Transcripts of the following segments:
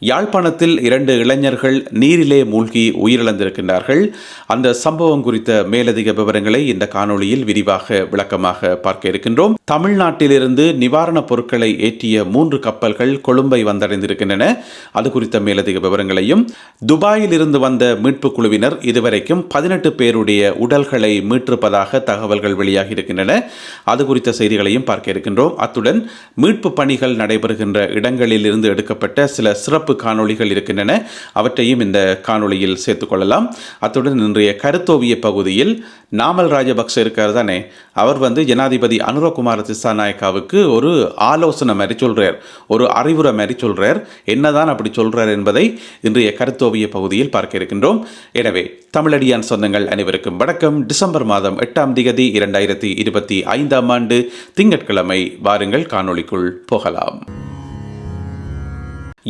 யாழ்ப்பாணத்தில் இரண்டு இளைஞர்கள் நீரிலே மூழ்கி உயிரிழந்திருக்கின்றார்கள். அந்த சம்பவம் குறித்த மேலதிக விவரங்களை இந்த காணொளியில் விரிவாக விளக்கமாக பார்க்க இருக்கின்றோம். தமிழ்நாட்டிலிருந்து நிவாரணப் பொருட்களை ஏற்றிய மூன்று கப்பல்கள் கொழும்பை வந்தடைந்திருக்கின்றன. அது குறித்த மேலதிக விவரங்களையும் துபாயில் இருந்து வந்த மீட்புக் குழுவினர் இதுவரைக்கும் பதினெட்டு பேருடைய உடல்களை மீட்டிருப்பதாக தகவல்கள் வெளியாகி இருக்கின்றன அது குறித்த செய்திகளையும் பார்க்க இருக்கின்றோம். அத்துடன் மீட்பு பணிகள் நடைபெறுகின்ற இடங்களில் இருந்து எடுக்கப்பட்ட சில சிறப்பு காணொளிகள் இருக்கின்றன. அவற்றையும் இந்த காணொளியில் சேர்த்துக்கொள்ளலாம் அத்துடன் இன்றைய கருத்தோவிய பகுதியில் நாமல் ராஜபக்ச இருக்கார் தானே? அவர் வந்து ஜனாதிபதி அனுரகுமார் திசாநாயக்காவுக்கு ஒரு ஆலோசனை மாதிரி சொல்றார் ஒரு அறிவுரை மாதிரி சொல்றார். என்னதான் அப்படி சொல்றார் என்பதை இன்றைய கருத்தோவிய பகுதியில் பார்க்க இருக்கின்றோம். எனவே தமிழடியான் சொந்தங்கள் அனைவருக்கும் வணக்கம். டிசம்பர் மாதம் எட்டாம் திகதி இரண்டாயிரத்தி இருபத்தி ஐந்தாம் ஆண்டு திங்கட்கிழமை வாருங்கள் காணொளிக்குள் போகலாம்.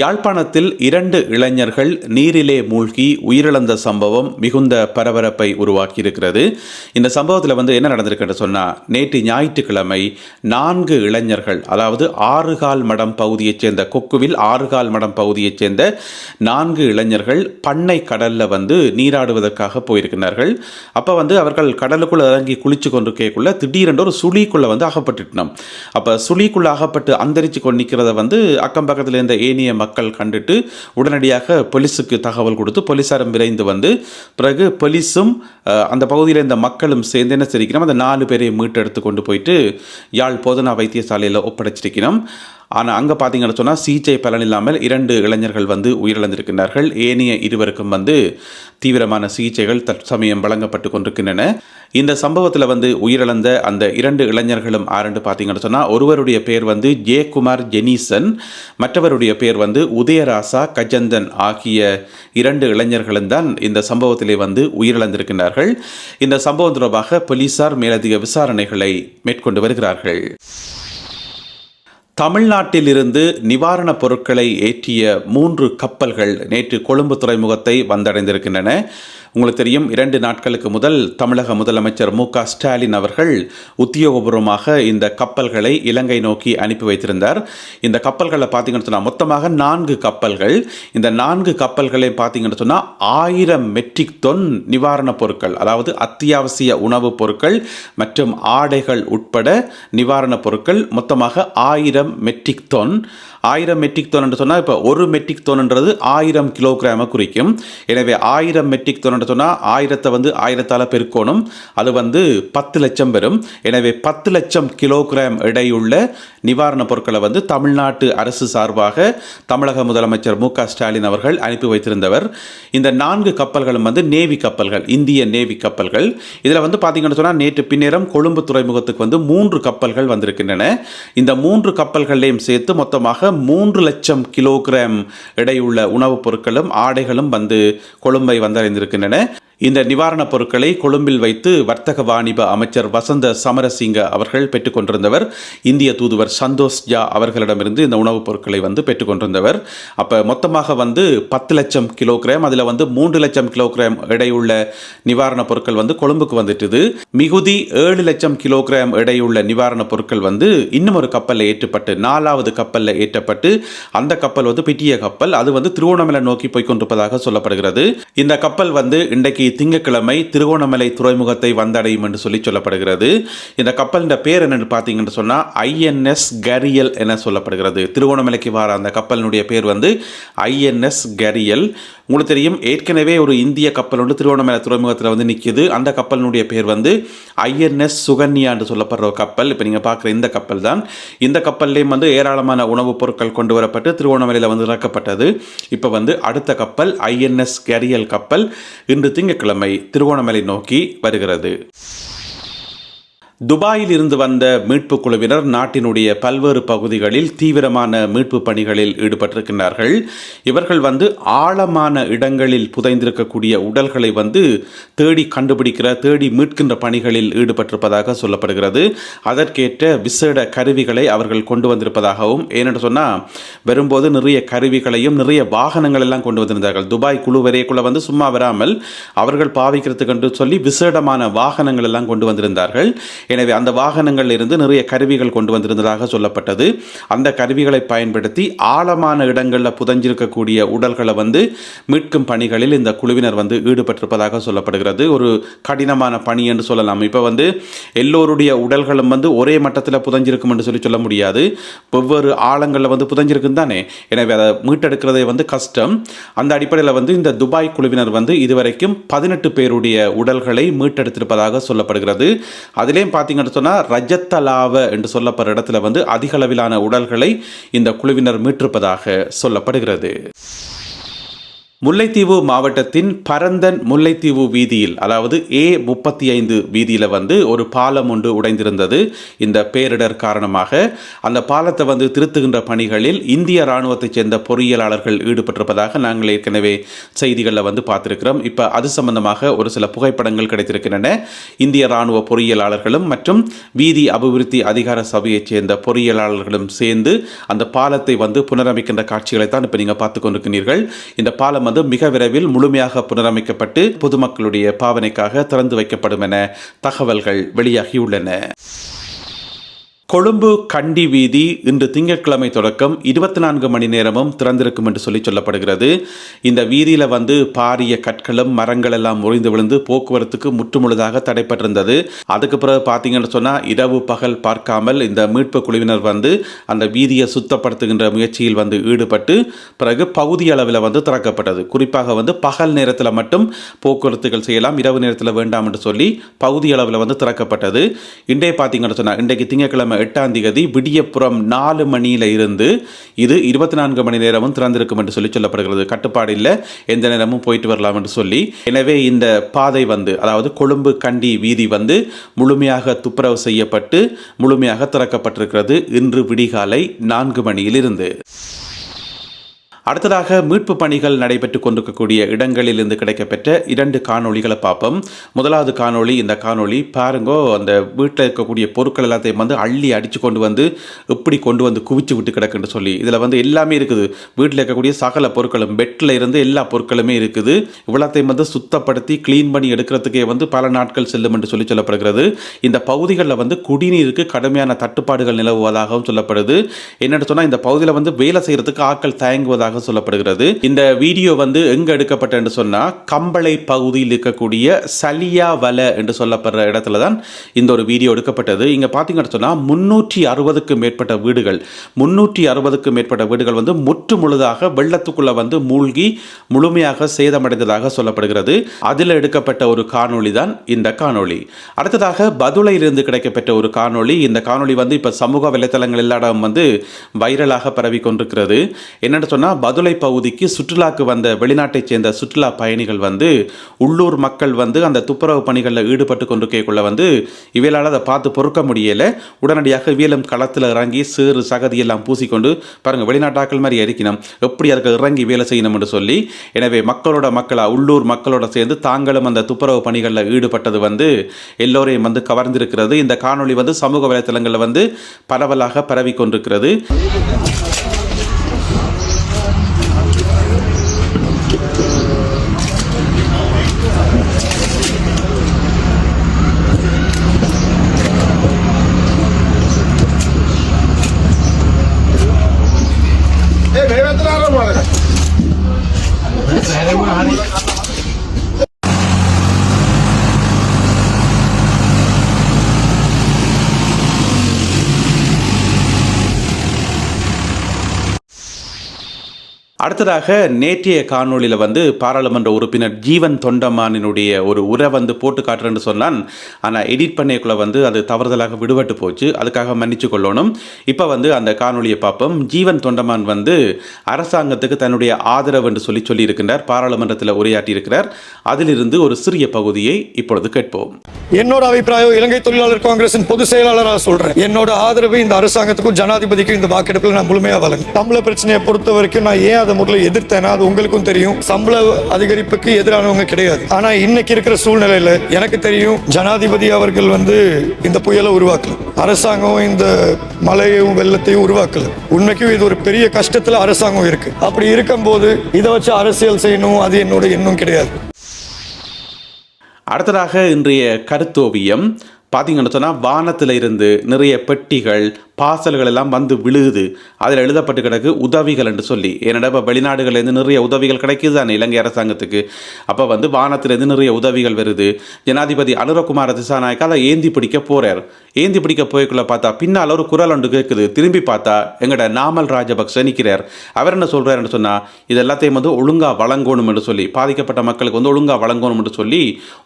யாழ்ப்பாணத்தில் இரண்டு இளைஞர்கள் நீரிலே மூழ்கி உயிரிழந்த சம்பவம் மிகுந்த பரபரப்பை உருவாக்கியிருக்கிறது. இந்த சம்பவத்தில் வந்து என்ன நடந்திருக்குன்னு சொன்னால் நேற்று ஞாயிற்றுக்கிழமை நான்கு இளைஞர்கள் அதாவது ஆறுகால் மடம் பகுதியைச் சேர்ந்த கொக்குவில் ஆறுகால் மடம் பகுதியைச் சேர்ந்த நான்கு இளைஞர்கள் பண்ணை கடலில் வந்து நீராடுவதற்காக போயிருக்கிறார்கள். அப்போ வந்து அவர்கள் கடலுக்குள்ளே இறங்கி குளிச்சு கொண்டு கேட்குள்ள திடீரென்று ஒரு சுழிக்குள்ளே வந்து அகப்பட்டுட்டோம் அப்போ சுழிக்குள்ளே அகப்பட்டு அந்தரிச்சு கொண்டு நிற்கிறத வந்து அக்கம் பக்கத்தில் இருந்த ஏனிய மக்கள் கண்டுட்டு உடனடியாக போலீஸுக்கு தகவல் கொடுத்து போலீஸாரும் விரைந்து வந்து பிறகு போலீஸும் அந்த பகுதியில் இருந்த மக்களும் சேர்ந்து என்ன செய்திருக்கிறோம் அந்த நாலு பேரை மீட்டெடுத்து கொண்டு போயிட்டு யாழ் போதனா வைத்தியசாலையில் ஒப்படைச்சிருக்கிறோம் ஆனால் அங்கே பார்த்தீங்கன்னு சொன்னால் சிகிச்சை பலன் இல்லாமல் இரண்டு இளைஞர்கள் வந்து உயிரிழந்திருக்கின்றார்கள். ஏனைய இருவருக்கும் வந்து தீவிரமான சிகிச்சைகள் தற்சமயம் வழங்கப்பட்டு கொண்டிருக்கின்றன. இந்த சம்பவத்தில் வந்து உயிரிழந்த அந்த இரண்டு இளைஞர்களும் ஆரண்டு பார்த்தீங்கன்னு சொன்னால் ஒருவருடைய பேர் வந்து ஜெயக்குமார் ஜெனீசன் மற்றவருடைய பேர் வந்து உதயராசா கஜந்தன் ஆகிய இரண்டு இளைஞர்களும் தான் இந்த சம்பவத்திலே வந்து உயிரிழந்திருக்கின்றார்கள். இந்த சம்பவம் தொடர்பாக போலீசார் மேலதிக விசாரணைகளை மேற்கொண்டு வருகிறார்கள். தமிழ்நாட்டிலிருந்து நிவாரணப் பொருட்களை ஏற்றிய மூன்று கப்பல்கள் நேற்று கொழும்பு துறைமுகத்தை வந்தடைந்திருக்கின்றன. உங்களுக்கு தெரியும் இரண்டு நாட்களுக்கு முதல் தமிழக முதலமைச்சர் மு க ஸ்டாலின் அவர்கள் உத்தியோகபூர்வமாக இந்த கப்பல்களை இலங்கை நோக்கி அனுப்பி வைத்திருந்தார். இந்த கப்பல்களை பார்த்தீங்கன்னு சொன்னால் மொத்தமாக நான்கு கப்பல்கள். இந்த நான்கு கப்பல்களை பார்த்தீங்கன்னு சொன்னால் ஆயிரம் மெட்ரிக் தொன் நிவாரணப் பொருட்கள் அதாவது அத்தியாவசிய உணவுப் பொருட்கள் மற்றும் ஆடைகள் உட்பட நிவாரணப் பொருட்கள் மொத்தமாக ஆயிரம் மெட்ரிக் தொன் ஆயிரம் மெட்ரிக் தொன் என்று சொன்னால் இப்போ ஒரு மெட்ரிக் டோன்ன்றது ஆயிரம் கிலோகிராமை குறிக்கும். எனவே ஆயிரம் மெட்ரிக் டோன் என்று சொன்னால் ஆயிரத்தை வந்து ஆயிரத்தால் பெருக்கணும். அது வந்து பத்து லட்சம் பெறும். எனவே பத்து லட்சம் கிலோகிராம் எடையுள்ள நிவாரணப் பொருட்களை வந்து தமிழ்நாட்டு அரசு சார்பாக தமிழக முதலமைச்சர் மு க ஸ்டாலின் அவர்கள் அனுப்பி வைத்திருந்தவர். இந்த நான்கு கப்பல்களும் வந்து நேவி கப்பல்கள் இந்திய நேவி கப்பல்கள். இதில் வந்து பார்த்தீங்கன்னு சொன்னால் நேற்று பின்னேரம் கொழும்பு துறைமுகத்துக்கு வந்து மூன்று கப்பல்கள் வந்திருக்கின்றன. இந்த மூன்று கப்பல்களையும் சேர்த்து மொத்தமாக மூன்று லட்சம் கிலோகிராம் எடையுள்ள உணவுப் பொருட்களும் ஆடைகளும் வந்து கொழும்பை வந்தடைந்திருக்கின்றன. இந்த நிவாரணப் பொருட்களை கொழும்பில் வைத்து வர்த்தக வாணிப அமைச்சர் வசந்த சமரசிங்க அவர்கள் பெற்றுக்கொண்டிருந்தவர் இந்திய தூதுவர் சந்தோஷ் ஜா அவர்களிடமிருந்து இந்த உணவுப் பொருட்களை வந்து பெற்றுக்கொண்டிருந்தவர் அப்போ மொத்தமாக வந்து பத்து லட்சம் கிலோகிராம் அதில் வந்து மூன்று லட்சம் கிலோகிராம் எடையுள்ள நிவாரணப் பொருட்கள் வந்து கொழும்புக்கு வந்துட்டுது. மிகுதி ஏழு லட்சம் கிலோகிராம் எடையுள்ள நிவாரணப் பொருட்கள் வந்து இன்னும் ஒரு கப்பலில் ஏற்றப்பட்டு நாலாவது கப்பலில் ஏற்றப்பட்டு அந்த கப்பல் வந்து பிட்டிய கப்பல். அது வந்து திருவோணமலை நோக்கி போய் கொண்டிருப்பதாக சொல்லப்படுகிறது. இந்த கப்பல் வந்து இன்றைக்கு திங்கட்கிழமை திருகோணமலை துறைமுகத்தை வந்தடையும் என்று சொல்லி சொல்லப்படுகிறது. இந்த கப்பலின் பேர் என்னென்னு பார்த்தீங்கன்னு சொன்னால் ஐஎன்எஸ் கரியல் என சொல்லப்படுகிறது. திருகோணமலைக்கு வர அந்த கப்பலினுடைய பேர் வந்து ஐஎன்எஸ் கரியல். உங்களுக்கு தெரியும் ஏற்கனவே ஒரு இந்திய கப்பல் வந்து திருவோணமலை துறைமுகத்தில் வந்து நிற்கிது அந்த கப்பலினுடைய பேர் வந்து ஐஎன்எஸ் சுகன்யா என்று சொல்லப்படுற ஒரு கப்பல். இப்போ நீங்கள் பார்க்குற இந்த கப்பல் தான். இந்த கப்பல்லையும் வந்து ஏராளமான உணவுப் பொருட்கள் கொண்டு வரப்பட்டு திருவோணமலையில் வந்து இறக்கப்பட்டது. இப்போ வந்து அடுத்த கப்பல் ஐஎன்எஸ் கரியல் கப்பல் இன்று திங்கட்கிழமை திருவோணமலை நோக்கி வருகிறது. துபாயில் இருந்து வந்த மீட்புக் குழுவினர் நாட்டினுடைய பல்வேறு பகுதிகளில் தீவிரமான மீட்பு பணிகளில் ஈடுபட்டிருக்கின்றார்கள். இவர்கள் வந்து ஆழமான இடங்களில் புதைந்திருக்கக்கூடிய உடல்களை வந்து தேடி கண்டுபிடிக்கிற தேடி மீட்கின்ற பணிகளில் ஈடுபட்டிருப்பதாக சொல்லப்படுகிறது. அதற்கேற்ற விசேட கருவிகளை அவர்கள் கொண்டு வந்திருப்பதாகவும் ஏனென்று சொன்னால் வரும்போது நிறைய கருவிகளையும் நிறைய வாகனங்கள் எல்லாம் கொண்டு வந்திருந்தார்கள். துபாய் குழு வரையக்குள்ள வந்து சும்மா வராமல் அவர்கள் பாவிக்கிறதுக்கு என்று சொல்லி விசேடமான வாகனங்கள் எல்லாம் கொண்டு வந்திருந்தார்கள். எனவே அந்த வாகனங்களில் இருந்து நிறைய கருவிகள் கொண்டு வந்திருந்ததாக சொல்லப்பட்டது. அந்த கருவிகளை பயன்படுத்தி ஆழமான இடங்களில் புதஞ்சிருக்கக்கூடிய உடல்களை வந்து மீட்கும் பணிகளில் இந்த குழுவினர் வந்து ஈடுபட்டிருப்பதாக சொல்லப்படுகிறது. ஒரு கடினமான பணி என்று சொல்லலாம். இப்போ வந்து எல்லோருடைய உடல்களும் வந்து ஒரே மட்டத்தில் புதஞ்சிருக்கும் என்று சொல்லி சொல்ல முடியாது. வெவ்வேறு ஆழங்களில் வந்து புதஞ்சிருக்கும் தானே. எனவே அதை மீட்டெடுக்கிறதே வந்து கஷ்டம். அந்த அடிப்படையில் வந்து இந்த துபாய் குழுவினர் வந்து இதுவரைக்கும் பதினெட்டு பேருடைய உடல்களை மீட்டெடுத்திருப்பதாக சொல்லப்படுகிறது. அதிலே பார்த்தீங்கன்னு சொன்னால் ரஜத்தலாவ என்று சொல்லப்படுற இடத்துல வந்து அதிக அளவிலான உடல்களை இந்த குழுவினர் மீட்டிருப்பதாக சொல்லப்படுகிறது. முல்லைத்தீவு மாவட்டத்தின் பரந்தன் முல்லைத்தீவு வீதியில் அதாவது ஏ முப்பத்தி ஐந்து வீதியில் வந்து ஒரு பாலம் ஒன்று உடைந்திருந்தது. இந்த பேரிடர் காரணமாக அந்த பாலத்தை வந்து திருத்துகின்ற பணிகளில் இந்திய இராணுவத்தைச் சேர்ந்த பொறியியலாளர்கள் ஈடுபட்டிருப்பதாக நாங்கள் ஏற்கனவே செய்திகளில் வந்து பார்த்துருக்கிறோம். இப்போ அது சம்பந்தமாக ஒரு சில புகைப்படங்கள் கிடைத்திருக்கின்றன. இந்திய இராணுவ பொறியியலாளர்களும் மற்றும் வீதி அபிவிருத்தி அதிகார சபையைச் சேர்ந்த பொறியியலாளர்களும் சேர்ந்து அந்த பாலத்தை வந்து புனரமைக்கின்ற காட்சிகளை தான் இப்போ நீங்கள் பார்த்து கொண்டிருக்கிறீர்கள். இந்த பாலம் வந்து மிக விரைவில் முழுமையாக புனரமைக்கப்பட்டு பொதுமக்களுடைய பாவனைக்காக திறந்து வைக்கப்படும் என தகவல்கள் வெளியாகியுள்ளன. கொழும்பு கண்டி வீதி இன்று திங்கட்கிழமை தொடக்கம் இருபத்தி நான்கு மணி நேரமும் திறந்திருக்கும் என்று சொல்லி சொல்லப்படுகிறது. இந்த வீதியில் வந்து பாரிய கற்களும் மரங்கள் எல்லாம் முறிந்து விழுந்து போக்குவரத்துக்கு முற்றுமுழுதாக தடைப்பட்டிருந்தது. அதுக்கு பிறகு பார்த்தீங்கன்னு சொன்னால் இரவு பகல் பார்க்காமல் இந்த மீட்பு குழுவினர் வந்து அந்த வீதியை சுத்தப்படுத்துகின்ற முயற்சியில் வந்து ஈடுபட்டு பிறகு பகுதி அளவில் வந்து திறக்கப்பட்டது. குறிப்பாக வந்து பகல் நேரத்தில் மட்டும் போக்குவரத்துகள் செய்யலாம் இரவு நேரத்தில் வேண்டாம் என்று சொல்லி பகுதி அளவில் வந்து திறக்கப்பட்டது. இன்றைய பார்த்தீங்கன்னு சொன்னால் இன்றைக்கு திங்கட்கிழமை எட்டாம் தேதி விடியப்புறம் நாலு மணியில இருந்து இது இருபத்தி நான்கு மணி நேரமும் திறந்திருக்கும் என்று சொல்லி சொல்லப்படுகிறது. கட்டுப்பாடு இல்லை. எந்த நேரமும் போயிட்டு வரலாம் என்று சொல்லி. எனவே இந்த பாதை வந்து அதாவது கொழும்பு கண்டி வீதி வந்து முழுமையாக துப்புரவு செய்யப்பட்டு முழுமையாக திறக்கப்பட்டிருக்கிறது இன்று விடிகாலை நான்கு மணியிலிருந்து. அடுத்ததாக மீட்பு பணிகள் நடைபெற்று கொண்டிருக்கக்கூடிய இடங்களிலிருந்து கிடைக்கப்பெற்ற இரண்டு காணொளிகளை பார்ப்போம். முதலாவது காணொளி இந்த காணொளி பாருங்கோ அந்த வீட்டில் இருக்கக்கூடிய பொருட்கள் எல்லாத்தையும் வந்து அள்ளி அடித்து கொண்டு வந்து எப்படி கொண்டு வந்து குவிச்சு விட்டு கிடக்குன்னு சொல்லி. இதில் வந்து எல்லாமே இருக்குது. வீட்டில் இருக்கக்கூடிய சகல பொருட்களும் பெட்டில் இருந்து எல்லா பொருட்களுமே இருக்குது. இவ்வளோத்தையும் வந்து சுத்தப்படுத்தி க்ளீன் பண்ணி எடுக்கிறதுக்கே வந்து பல நாட்கள் செல்லும் என்று சொல்லி சொல்லப்படுகிறது. இந்த பகுதிகளில் வந்து குடிநீருக்கு கடுமையான தட்டுப்பாடுகள் நிலவுவதாகவும் சொல்லப்படுது. என்னென்னு சொன்னால் இந்த பகுதியில் வந்து வேலை செய்கிறதுக்கு ஆட்கள் தயங்குவதாக உள்ளதாக சொல்லப்படுகிறது. இந்த வீடியோ வந்து எங்க எடுக்கப்பட்ட என்று சொன்னா கம்பளை பகுதியில் இருக்கக்கூடிய சலியா வல என்று சொல்லப்படுற இடத்துல தான் இந்த ஒரு வீடியோ எடுக்கப்பட்டது. இங்க பாத்தீங்கன்னு சொன்னா முன்னூற்றி அறுபதுக்கும் மேற்பட்ட வீடுகள். முன்னூற்றி அறுபதுக்கும் மேற்பட்ட வீடுகள் வந்து முற்று முழுதாக வெள்ளத்துக்குள்ள வந்து மூழ்கி முழுமையாக சேதமடைந்ததாக சொல்லப்படுகிறது. அதில் எடுக்கப்பட்ட ஒரு காணொளி தான் இந்த காணொளி. அடுத்ததாக பதுளையிலிருந்து கிடைக்கப்பட்ட ஒரு காணொளி. இந்த காணொளி வந்து இப்போ சமூக வலைத்தளங்கள் எல்லா இடம் வந்து வைரலாக பரவி கொண்டிருக்கிறது. என்னென்னு சொன்னால் பதுளை பகுதிக்கு சுற்றுலாக்கு வந்த வெளிநாட்டைச் சேர்ந்த சுற்றுலா பயணிகள் வந்து உள்ளூர் மக்கள் வந்து அந்த துப்புரவு பணிகளில் ஈடுபட்டு கொண்டிருக்கக்குள்ள வந்து இவையால் அதை பார்த்து பொறுக்க முடியலை. உடனடியாக இவியலும் களத்தில் இறங்கி சேறு சகதி எல்லாம் பூசிக்கொண்டு பாருங்கள் வெளிநாட்டாக்கள் மாதிரி எரிக்கணும் எப்படி அதுக்கு இறங்கி வேலை செய்யணும் என்று சொல்லி எனவே மக்களோட மக்களாக உள்ளூர் மக்களோட சேர்ந்து தாங்களும் அந்த துப்புரவு பணிகளில் ஈடுபட்டது வந்து எல்லோரையும் வந்து கவர்ந்திருக்கிறது. இந்த காணொளி வந்து சமூக வலைத்தளங்களில் வந்து பரவலாக பரவி கொண்டிருக்கிறது. அடுத்ததாக நேற்றைய காணொளியில் வந்து பாராளுமன்ற உறுப்பினர் ஜீவன் தொண்டமானினுடைய ஒரு உரை வந்து போட்டு காட்டுறேன்னு சொன்னான். ஆனால் எடிட் பண்ணியக்குள்ள வந்து அது தவறுதலாக விடுபட்டு போச்சு. அதுக்காக மன்னிச்சு கொள்ளணும். இப்போ வந்து அந்த காணொலியை பார்ப்போம். ஜீவன் தொண்டமான் வந்து அரசாங்கத்துக்கு தன்னுடைய ஆதரவு என்று சொல்லி சொல்லியிருக்கின்றார். பாராளுமன்றத்தில் உரையாற்றியிருக்கிறார். அதிலிருந்து ஒரு சிறிய பகுதியை இப்பொழுது கேட்போம். என்னோட அபிப்பிராயம் இலங்கை தொழிலாளர் காங்கிரசின் பொதுச் செயலாளராக சொல்றேன். என்னோட ஆதரவு இந்த அரசாங்கத்துக்கும் ஜனாதிபதிக்கும் இந்த வாக்கெடுப்பில் நான் முழுமையாக வழங்கும் தமிழ பிரச்சனையை பொறுத்த வரைக்கும் நான் ஏன் அதை முதல்ல எதிர்த்தேன்னா அது உங்களுக்கும் தெரியும். சம்பள அதிகரிப்புக்கு எதிரானவங்க கிடையாது. ஆனா இன்னைக்கு இருக்கிற சூழ்நிலையில எனக்கு தெரியும் ஜனாதிபதி அவர்கள் வந்து இந்த புயலை உருவாக்கல. அரசாங்கம் இந்த மழையும் வெள்ளத்தையும் உருவாக்கல. உண்மைக்கும் இது ஒரு பெரிய கஷ்டத்துல அரசாங்கம் இருக்கு. அப்படி இருக்கும்போது இதை வச்சு அரசியல் செய்யணும் அது என்னோட எண்ணம் கிடையாது. அடுத்ததாக இன்றைய கருத்தோவியம். பார்த்தீங்கன்னு சொன்னால் வானத்தில் இருந்து நிறைய பெட்டிகள் பார்சல்கள் எல்லாம் வந்து விழுகுது. அதில் எழுதப்பட்டு கிடக்கு உதவிகள் என்று சொல்லி. ஏன்னா இப்போ வெளிநாடுகள்லேருந்து நிறைய உதவிகள் கிடைக்குது தானே இலங்கை அரசாங்கத்துக்கு. அப்போ வந்து வானத்திலேருந்து நிறைய உதவிகள் வருது. ஜனாதிபதி அனுரகுமார திசாநாயக்கா அதை ஏந்தி பிடிக்க போகிறார் ஏந்தி பிடிக்க போய்க்குள்ள பார்த்தா பின்னால் ஒரு குரல் ஒன்று கேட்குது. திரும்பி பார்த்தா எங்கட நாமல் ராஜபக்ச நிற்கிறார் அவர் என்ன சொல்றாருன்னு சொன்னால் இது எல்லாத்தையும் வந்து ஒழுங்காக வழங்கணும் என்று சொல்லி. பாதிக்கப்பட்ட மக்களுக்கு வந்து ஒழுங்காக வழங்கணும் என்று சொல்லி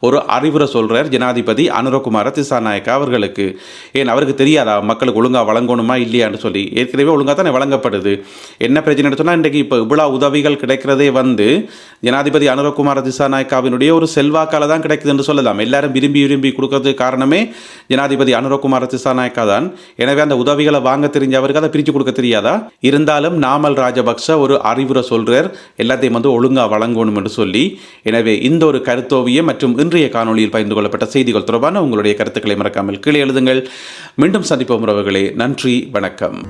ஒரு அறிவுரை சொல்கிறார் ஜனாதிபதி அனுரகுமார திசாநாயக்கா அவர்களுக்கு ஏன் அவருக்கு தெரியாதா? மக்களுக்கு ஒழுங்காக வழங்கணுமா? இல்லையான்னு சொல்லி. ஏற்கனவே ஒழுங்காக தானே வழங்கப்படுது. என்ன பிரச்சனை சொன்னால் இன்றைக்கு இப்போ இவ்வளோ உதவிகள் கிடைக்கிறதே வந்து ஜனாதிபதி அனுரகுமார திசாநாயக்காவினுடைய ஒரு செல்வாக்கால் தான் கிடைக்குது என்று சொல்லலாம். எல்லாரும் விரும்பி விரும்பி கொடுக்கறதுக்கு காரணமே ஜனாதிபதி அனுரகுமார திசாநாயக்கா தான். எனவே அந்த உதவிகளை வாங்க தெரிஞ்ச அவருக்கு அதை பிரித்து கொடுக்க தெரியாதா? இருந்தாலும் நாமல் ராஜபக்ச ஒரு அறிவுரை சொல்றார். எல்லாத்தையும் வந்து ஒழுங்காக வழங்கணும் என்று சொல்லி. எனவே இந்த ஒரு கருத்தோவியம் மற்றும் இன்றைய காணொலியில் பகிர்ந்து கொள்ளப்பட்ட செய்திகள் தொடர்பான உங்களுடைய கருத்துக்களை மறக்காமல் கீழே எழுதுங்கள். மீண்டும் சந்திப்போம் உறவுகளே. நன்றி வணக்கம்.